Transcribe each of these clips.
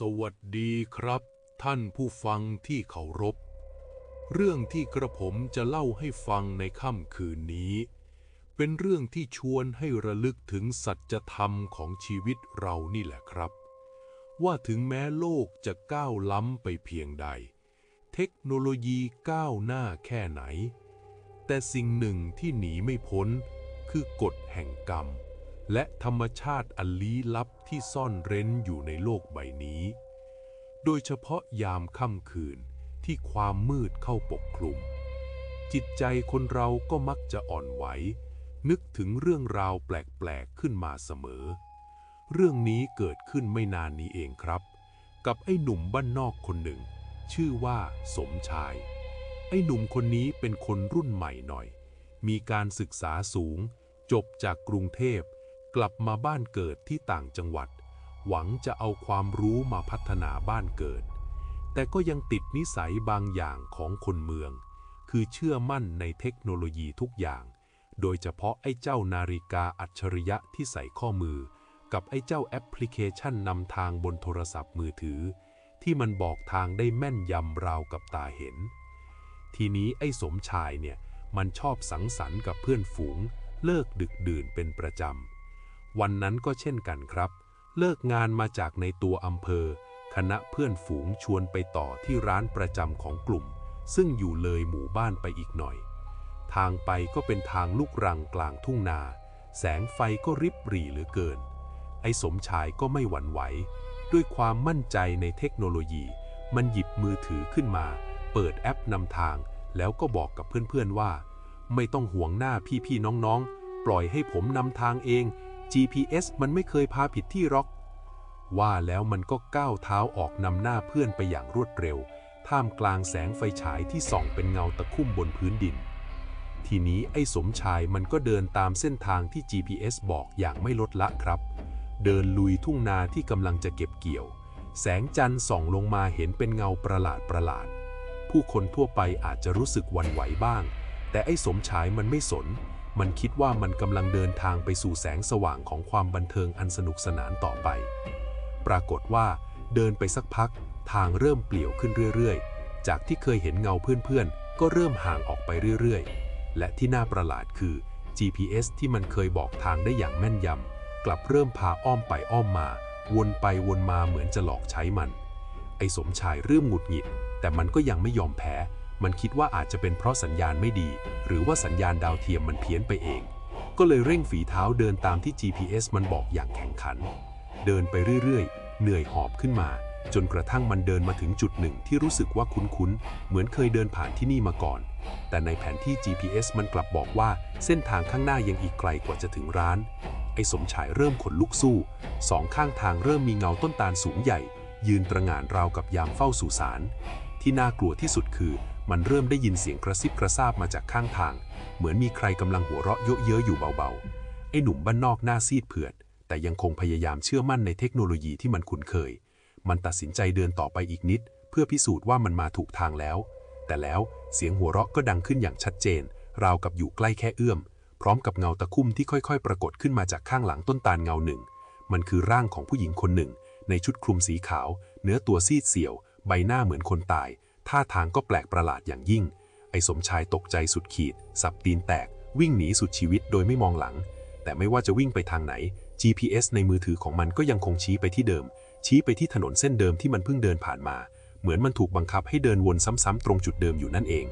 สวัสดีครับ ท่านผู้ฟังที่เคารพ เรื่องที่กระผมจะเล่าให้ฟังในค่ำคืนนี้ เป็นเรื่องที่ชวนให้ระลึกถึงสัจธรรมของชีวิตเรานี่แหละครับ ว่าถึงแม้โลกจะก้าวล้ำไปเพียงใด เทคโนโลยีก้าวหน้าแค่ไหน แต่สิ่งหนึ่งที่หนีไม่พ้นคือกฎแห่งกรรม และธรรมชาติอันลี้ลับที่ซ่อนเร้นอยู่ในโลกใบนี้ โดยเฉพาะยามค่ำคืนที่ความมืดเข้าปกคลุม จิตใจคนเราก็มักจะอ่อนไหว นึกถึงเรื่องราวแปลก ๆ ขึ้นมาเสมอ เรื่องนี้เกิดขึ้นไม่นานนี้เองครับ กับไอ้หนุ่มบ้านนอกคนหนึ่ง ชื่อว่าสมชาย ไอ้หนุ่มคนนี้เป็นคนรุ่นใหม่หน่อย มีการศึกษาสูง จบจากกรุงเทพ กลับมาบ้านเกิดที่ต่างจังหวัด หวังจะเอาความรู้มาพัฒนาบ้านเกิด แต่ก็ยังติดนิสัยบางอย่างของคนเมือง คือเชื่อมั่นในเทคโนโลยีทุกอย่าง โดยเฉพาะไอ้เจ้านาฬิกาอัจฉริยะที่ใส่ข้อมือ กับไอ้เจ้าแอปพลิเคชันนำทางบนโทรศัพท์มือถือ ที่มันบอกทางได้แม่นยำราวกับตาเห็น ทีนี้ไอ้สมชายเนี่ยมันชอบสังสรรค์กับเพื่อนฝูง เลิกดึกดื่นเป็นประจำ วันนั้นก็เช่นกันครับ เลิกงานมาจากในตัวอำเภอ คณะเพื่อนฝูงชวนไปต่อที่ร้านประจำของกลุ่ม ซึ่งอยู่เลยหมู่บ้านไปอีกหน่อย ทางไปก็เป็นทางลูกรังกลางทุ่งนา แสงไฟก็ริบหรี่เหลือเกิน ไอ้สมชายก็ไม่หวั่นไหว ด้วยความมั่นใจในเทคโนโลยี มันหยิบมือถือขึ้นมา เปิดแอปนำทาง แล้วก็บอกกับเพื่อนๆว่า ไม่ต้องห่วงหน้าพี่ๆน้องๆ ปล่อยให้ผมนำทางเอง GPS มันไม่เคยพาผิดที่หรอก ว่าแล้วมันก็ก้าวเท้าออกนำหน้าเพื่อนไปอย่างรวดเร็ว ท่ามกลางแสงไฟฉายที่ส่องเป็นเงาตะคุ่มบนพื้นดิน ทีนี้ไอ้สมชายมันก็เดินตามเส้นทางที่ GPS บอกอย่างไม่ลดละครับ เดินลุยทุ่งนาที่กำลังจะเก็บเกี่ยว แสงจันทร์ส่องลงมาเห็นเป็นเงาประหลาดประหลาด ผู้คนทั่วไปอาจจะรู้สึกวันไหวบ้าง แต่ไอ้สมชายมันไม่สน มันคิดว่ามันกำลังเดินทางไปสู่แสงสว่างของความบันเทิงอันสนุกสนานต่อไป ปรากฏว่า เดินไปสักพัก ทางเริ่มเปลี่ยวขึ้นเรื่อยๆ จากที่เคยเห็นเงาเพื่อนๆ ก็เริ่มห่างออกไปเรื่อยๆ และที่น่าประหลาดคือ GPS ที่มันเคยบอกทางได้อย่างแม่นยำกลับเริ่มพาอ้อมไปอ้อมมา วนไปวนมาเหมือนจะหลอกใช้มัน ไอ้สมชายเริ่มหงุดหงิด แต่มันก็ยังไม่ยอมแพ้ มันคิดว่าอาจจะเป็นเพราะสัญญาณไม่ดี หรือว่าสัญญาณดาวเทียมมันเพี้ยนไปเอง ก็เลยเร่งฝีเท้าเดินตามที่ GPS มันบอกอย่างแข็งขัน เดินไปเรื่อยๆ เหนื่อยหอบขึ้นมา จนกระทั่งมันเดินมาถึงจุดหนึ่งที่รู้สึกว่าคุ้นๆ เหมือนเคยเดินผ่านที่นี่มาก่อน แต่ในแผนที่ GPS มันกลับบอกว่าเส้นทางข้างหน้ายังอีกไกลกว่าจะถึงร้าน ไอ้สมชายเริ่มขนลุกสู้ สองข้างทางเริ่มมีเงาต้นตาลสูงใหญ่ ยืนตระหง่านราวกับยามเฝ้าสุสานที่น่ากลัวที่สุดคือ มันเริ่มได้ยินเสียงกระซิบกระซาบมาจากข้างทาง เหมือนมีใครกำลังหัวเราะเยอะเย้ยอยู่เบาๆ ไอ้หนุ่มบ้านนอกหน้าซีดเผือด แต่ยังคงพยายามเชื่อมั่นในเทคโนโลยีที่มันคุ้นเคย มันตัดสินใจเดินต่อไปอีกนิด เพื่อพิสูจน์ว่ามันมาถูกทางแล้ว แต่แล้วเสียงหัวเราะก็ดังขึ้นอย่างชัดเจน ราวกับอยู่ใกล้แค่เอื้อม พร้อมกับเงาตะคุ่มที่ค่อย ๆ ปรากฏขึ้นมาจากข้างหลังต้นตาลเงาหนึ่ง มันคือร่างของผู้หญิงคนหนึ่ง ในชุดคลุมสีขาว เนื้อตัวซีดเสียว ใบหน้าเหมือนคนตาย ท่าทางก็แปลกประหลาดอย่างยิ่ง ไอ้สมชายตกใจสุดขีด สับตีนแตก วิ่งหนีสุดชีวิตโดยไม่มองหลัง แต่ไม่ว่าจะวิ่งไปทางไหน GPS ในมือถือของมันก็ยังคงชี้ไปที่เดิม ชี้ไปที่ถนนเส้นเดิมที่มันเพิ่งเดินผ่านมา เหมือนมันถูกบังคับให้เดินวนซ้ำๆตรงจุดเดิมอยู่นั่นเอง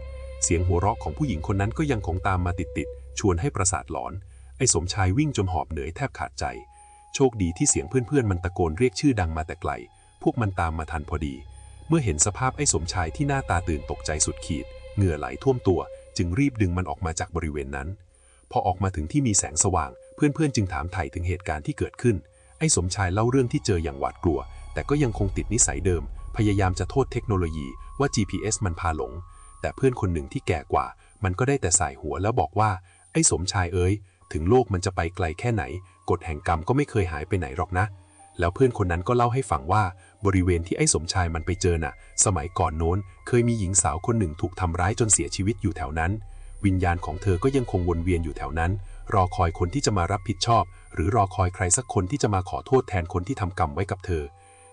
เสียงหัวเราะของผู้หญิงคนนั้นก็ยังคงตามมาติดๆ ชวนให้ประสาทหลอน ไอ้สมชายวิ่งจนหอบเหนื่อยแทบขาดใจ โชคดีที่เสียงเพื่อนๆมันตะโกนเรียกชื่อดังมาแต่ไกล พวกมันตามมาทันพอดี เมื่อเห็นสภาพไอ้สมชายที่หน้าตาตื่นตกใจสุดขีด เหงื่อไหลท่วมตัว จึงรีบดึงมันออกมาจากบริเวณนั้น พอออกมาถึงที่มีแสงสว่าง เพื่อนๆ จึงถามไถ่ถึงเหตุการณ์ที่เกิดขึ้น ไอ้สมชายเล่าเรื่องที่เจออย่างหวาดกลัว แต่ก็ยังคงติดนิสัยเดิม พยายามจะโทษเทคโนโลยีว่า GPS มันพาหลง แต่เพื่อนคนหนึ่งที่แก่กว่า มันก็ได้แต่สายหัวแล้วบอกว่า ไอ้สมชายเอ้ย ถึงโลกมันจะไปไกลแค่ไหน กฎแห่งกรรมก็ไม่เคยหายไปไหนหรอกนะ แล้วเพื่อนคนนั้นก็เล่าให้ฟังว่า บริเวณที่ไอ้สมชายมันไปเจอน่ะ สมัยก่อนโน้น เคยมีหญิงสาวคนหนึ่งถูกทำร้ายจนเสียชีวิตอยู่แถวนั้น วิญญาณของเธอก็ยังคงวนเวียนอยู่แถวนั้น รอคอยคนที่จะมารับผิดชอบ หรือรอคอยใครสักคนที่จะมาขอโทษแทนคนที่ทำกรรมไว้กับเธอ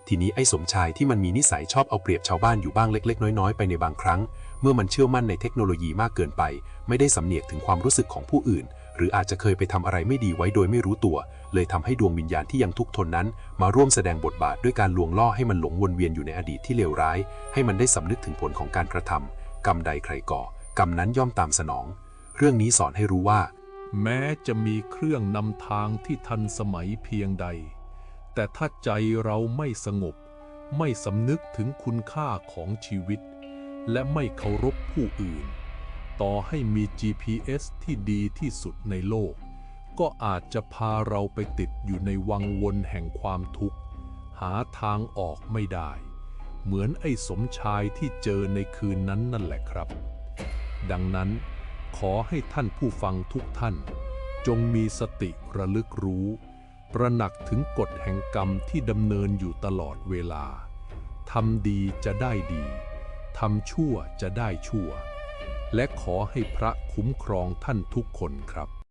ทีนี้ไอ้สมชายที่มันมีนิสัยชอบเอาเปรียบชาวบ้านอยู่บ้างเล็ก ๆ น้อยๆไปในบางครั้ง เมื่อมันเชื่อมั่นในเทคโนโลยีมากเกินไป ไม่ได้สำเนียกถึงความรู้สึกของผู้อื่น หรืออาจจะเคยไปทำอะไรไม่ดีไว้โดยไม่รู้ตัว เลยทำให้ดวงวิญญาณที่ยังทุกข์ทนนั้น มาร่วมแสดงบทบาทด้วยการลวงล่อให้มันหลงวนเวียนอยู่ในอดีตที่เลวร้าย ให้มันได้สำนึกถึงผลของการกระทำกรรมใดใครก่อ กรรมนั้นย่อมตามสนอง เรื่องนี้สอนให้รู้ว่า แม้จะมีเครื่องนำทางที่ทันสมัยเพียงใด แต่ถ้าใจเราไม่สงบ ไม่สำนึกถึงคุณค่าของชีวิต และไม่เคารพผู้อื่น ต่อให้มี GPS ที่ดีที่สุดในโลก ก็อาจจะพาเราไปติดอยู่ในวังวนแห่งความทุกข์ หาทางออกไม่ได้ เหมือนไอ้สมชายที่เจอในคืนนั้นนั่นแหละครับ ดังนั้นขอให้ท่านผู้ฟังทุกท่าน จงมีสติระลึกรู้ ประหนักถึงกฎแห่งกรรมที่ดำเนินอยู่ตลอดเวลาทำดีจะได้ดีทำชั่วจะได้ชั่ว และขอให้พระคุ้มครองท่านทุกคนครับ